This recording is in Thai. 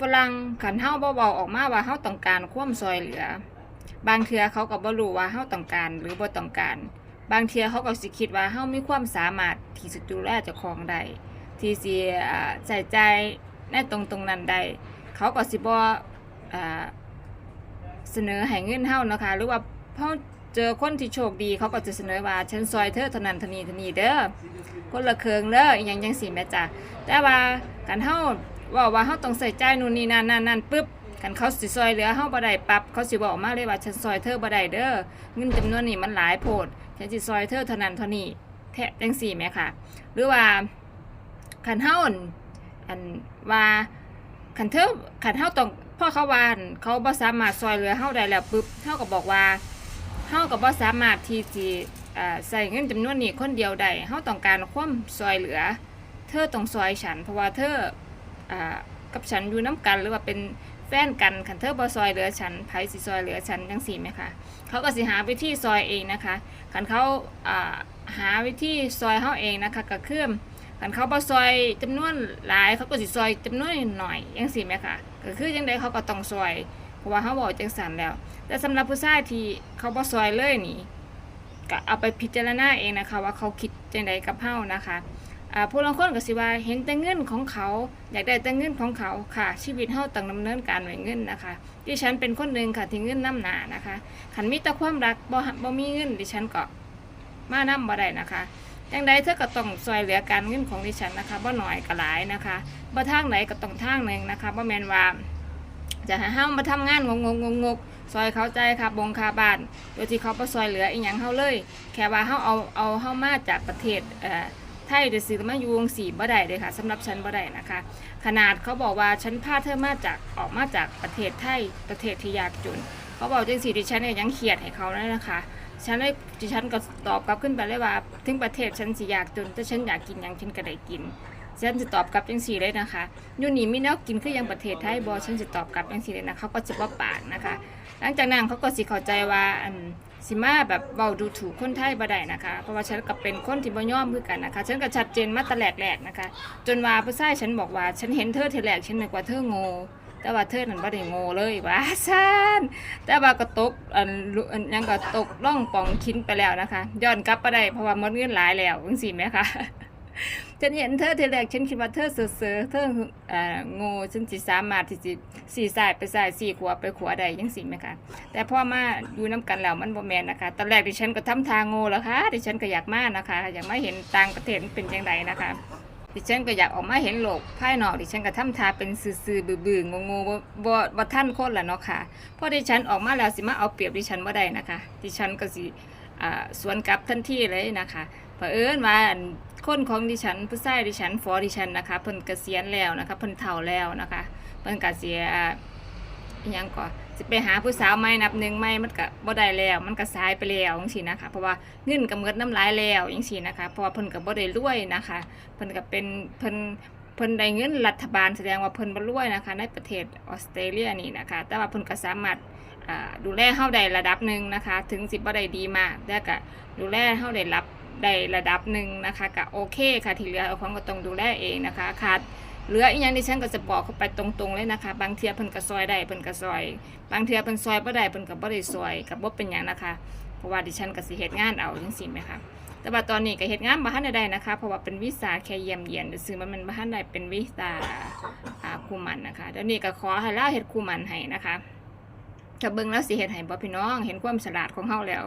ฝรั่งขันเฮาบ่เว้าออกมาว่าเฮาต้องการความซอยเหลือ บางเทือเขาก็บ่รู้ว่าเฮาต้องการหรือบ่ต้องการ บางเทือเขาก็สิคิดว่าเฮามีความสามารถที่จะดูแลเจ้าของได้ที่สิใส่ใจในตรงตรงนั้นได้เขาก็สิบ่อ่าเสนอให้เงินเฮานะคะ หรือว่าเฮาเจอคนที่โชคดีเขาก็จะเสนอว่าฉันซอยเธอเท่านั้นเท่านี้เท่านี้เด้อคนละเคืองเด้ออหยังจังซี่แม่จ้ะแต่ว่าการเฮา ว่าว่าเฮาต้องใส่ใจนู่นนี่นั่นนั่นนั่นปึ๊บกันเขาสิซอยเหลือเฮาบ่ได้ปรับเขาสิบอกมาเลยว่าฉันซอยเธอบ่ได้เด้อเงินจำนวนนี้มันหลายโพดฉันสิซอยเธอเท่านั้นเท่านี้แท้จังสี่ไหมค่ะ หรือว่าขันเฮาอันว่าขันเธอขันเฮาต้องพ่อเขาวานเขาบ่สามารถซอยเหลือเฮาได้แล้วปุ๊บเฮาก็บอกว่าเฮาก็บ่สามารถที่สิอ่าใส่เงินจำนวนนี้คนเดียวได้เฮาต้องการความซอยเหลือ เธอต้องซอยฉันเพราะว่าเธอ อ่ากับฉันอยู่น้กัน หรือว่าเป็นแฟนกันขันเธอบ่ซอยเหลือฉันไผสิซอยเหลือฉันจังสี่ไหมคะเขาก็สิหาวิธีซอยเองนะคะคันเขาอ่าหาวิธีซอยเขาเองนะคะก็คือคันเขาบ่ซอยจำนวนหลายเขาก็สิซอยจำนวนหน่อยจังซี่แหมคะก็คือจังไดเขาก็ต้องซอยเพราะว่าเขาบอกจังสันแล้ว แต่สำหรับผู้ชายที่เขาบ่ซอยเลยนี่ก็เอาไปพิจารณาเองนะคะ ว่าเขาคิดจังไดกับเฮานะคะ อ่าผู้ลางคนก็สิว่าเห็นแต่เงินของเขา อยากได้แต่เงินของเขาค่ะ ชีวิตเฮาต้องดำเนินการด้วยเงินนะคะ ดิฉันเป็นคนหนึ่งค่ะที่เงินน้ำหนานะคะขันมีแต่ความรักบ่หบ่มีเงินดิฉันก็มานํบ่ได้นะคะจังใดเธอก็ต้องซอยเหลือการเงินของดิฉันนะคะบ่หน้อยก็หลายนะคะบ่ทางไหนก็ต้องทางหนึ่งนะคะบ่แมนว่าจะให้เฮามาทำงานงงงงงๆซอยเขาใจค่ะบงคาบานโดยที่เขาบ่ซอยเหลืออีหยังเฮาเลย แค่ว่าเฮาเอาเอาเฮามาจากประเทศเอ่อ ทยหรือสิมาอยู่วงสีบ่ได้เลยค่ะสำหรับฉันบ่ได้นะคะ ขนาดเขาบอกว่าฉันพาเธอมาจากออกมาจากประเทศไทยประเทศที่ยากจน เขาบอกจังสีดิฉันเนี่ยยังเขียดให้เขาเลยนะคะฉันเลยดิฉันก็ตอบกลับขึ้นไปเลยว่า ถึงประเทศฉันสิอยากจนแต่ฉันอยากกินยังฉันก็ได้กินฉันจะตอบกลับจังสีเลยนะคะยูนี่มีแนวกินคือยังประเทศไทยบอฉันจะตอบกลับจังสีเลยนะเขาก็จะบ่ปากนะคะ หลังจากนั้นเขาก็สิเข้าใจว่าอันสิมาแบบเบาดูถูกคนไทยบ่ได้นะคะ เพราะว่าฉันก็เป็นคนที่บ่ยอมคือกันนะคะ ฉันก็ชัดเจนมาแต่แรกๆนะคะ จนว่าผู้ชายฉันบอกว่า ฉันเห็นเธอทีแรกฉันนึกว่าเธอโง่แต่ว่าเธอนั้นบ่ได้โง่เลยว่าซ่านแต่ว่าก็ตกอันลุอันยังก็ตกล่องป่องคินไปแล้วนะคะ ย้อนกลับไปได้เพราะว่าหมดเงินหลายแล้วจังซี่ไหมคะ ฉันเห็นเธอเทีแรกฉันคิดว่าเธอเสือเธอเอ่อง่ฉันสิสามารถที่จะสี่สายไปสายสี่ขวาไปขวาได้ยังสิไหมคะแต่พ่อมาอยู่น้กันแล้วมันบ่แมนนะคะตอนแรกดิฉันก็ทำทางโง่แล้วค่ะดิฉันก็อยากมานะคะ อยากมาเห็นต่างประเทศเป็นจังไดนะคะดิฉันก็อยากออกมาเห็นโลกภายนอกดิฉันก็ทำทาเป็นซื่อๆบื้อๆงงๆบ่บ่บ่ท่านโคนละเนาะค่ะพราะดิฉันออกมาแล้วสิมาเอาเปรียบดิฉันบ่ได้นะคะ ดิฉันก็สิอ่าสวนกลับทันทีเลยนะคะ เอิญว่าอันคนของดิฉันผู้ชายดิฉันฟอดิฉันนะคะเพิ่นเกษียณแล้วนะคะเพิ่นเฒ่าแล้วนะคะเพิ่นก็เสียยังก่อนสิไปหาผู้สาวใหม่นับหนึ่งใหม่มันก็บ่ได้แล้ว มันก็สายไปแล้วจังซี่นะคะ เพราะว่าเงินก็หมดน้ำลายแล้วจังซี่นะคะ เพราะว่าเพิ่นก็บ่ได้รวยนะคะเพิ่นก็เป็นเพิ่นเพิ่นได้เงินรัฐบาลแสดงว่าเพิ่นบ่รวยนะคะ ในประเทศออสเตรเลียนี่นะคะ แต่ว่าเพิ่นก็สามารถดูแลเฮาได้ระดับหนึ่งนะคะ ถึงสิบ่ได้ดีมากแต่ก็ดูแลเฮาได้รับ ได้ระดับหนึ่งนะคะก็โอเคค่ะที่เหลือเอาของก็ต้องดูแลเองนะคะขาดเหลืออีกอย่างดิฉันก็จะบอกเขาไปตรงๆเลยนะคะ บางเทียเพิ่นก็ซอยได้เพิ่นก็ซอย บางเทียเพิ่นซอยบ่ได้เพิ่นก็บ่ได้ซอยก็บ่เป็นหยังนะคะ เพราะว่าดิฉันก็สิเฮ็ดงานเอาจังซี่แหมคะแต่ว่าตอนนี้ก็เฮ็ดงานบ่ทันได้นะคะ เพราะว่าเป็นวีซ่าแค่เยี่ยมเยียนซึ่งมันบ่ทันได้เป็นวีซ่าอ่าคู่มันนะคะเดี๋ยวนี้ก็ขอให้ลาเฮ็ดคู่มันให้นะคะถ้าเบิ่งแล้วสิเฮ็ดให้บ่พี่น้อง เห็นความฉลาดของเฮาแล้ว